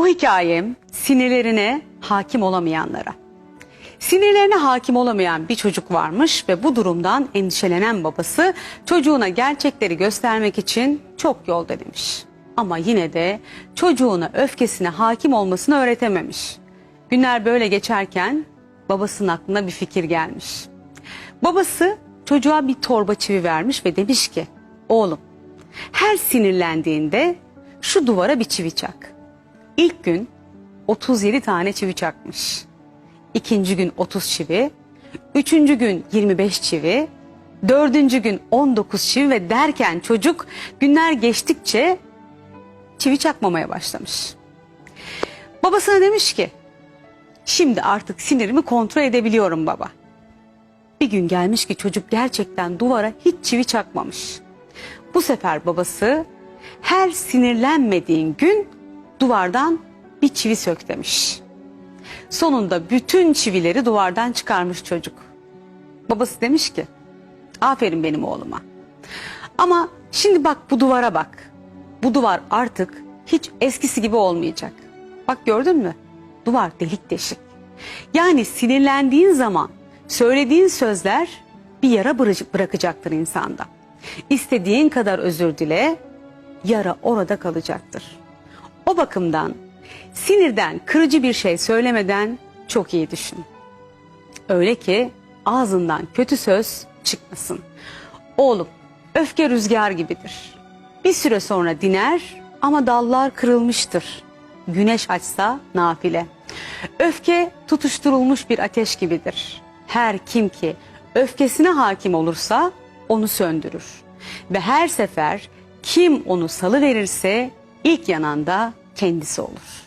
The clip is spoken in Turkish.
Bu hikayem sinirlerine hakim olamayanlara. Sinirlerine hakim olamayan bir çocuk varmış ve bu durumdan endişelenen babası çocuğuna gerçekleri göstermek için çok yol denemiş. Ama yine de çocuğuna öfkesine hakim olmasını öğretememiş. Günler böyle geçerken babasının aklına bir fikir gelmiş. Babası çocuğa bir torba çivi vermiş ve demiş ki oğlum her sinirlendiğinde şu duvara bir çivi çak. İlk gün 37 tane çivi çakmış. İkinci gün 30 çivi, üçüncü gün 25 çivi, dördüncü gün 19 çivi ve derken çocuk günler geçtikçe çivi çakmamaya başlamış. Babasına demiş ki, şimdi artık sinirimi kontrol edebiliyorum baba. Bir gün gelmiş ki çocuk gerçekten duvara hiç çivi çakmamış. Bu sefer babası her sinirlenmediğin gün duvardan bir çivi sök demiş. Sonunda bütün çivileri duvardan çıkarmış çocuk. Babası demiş ki aferin benim oğluma. Ama şimdi bak bu duvara bak. Bu duvar artık hiç eskisi gibi olmayacak. Bak gördün mü? Duvar delik deşik. Yani sinirlendiğin zaman söylediğin sözler bir yara bıra- bırakacaktır insanda. İstediğin kadar özür dile, yara orada kalacaktır. O bakımdan sinirden kırıcı bir şey söylemeden çok iyi düşün. Öyle ki ağzından kötü söz çıkmasın. Oğlum öfke rüzgar gibidir. Bir süre sonra diner ama dallar kırılmıştır. Güneş açsa nafile. Öfke tutuşturulmuş bir ateş gibidir. Her kim ki öfkesine hakim olursa onu söndürür. Ve her sefer kim onu salı verirse ilk yanan da kendisi olur.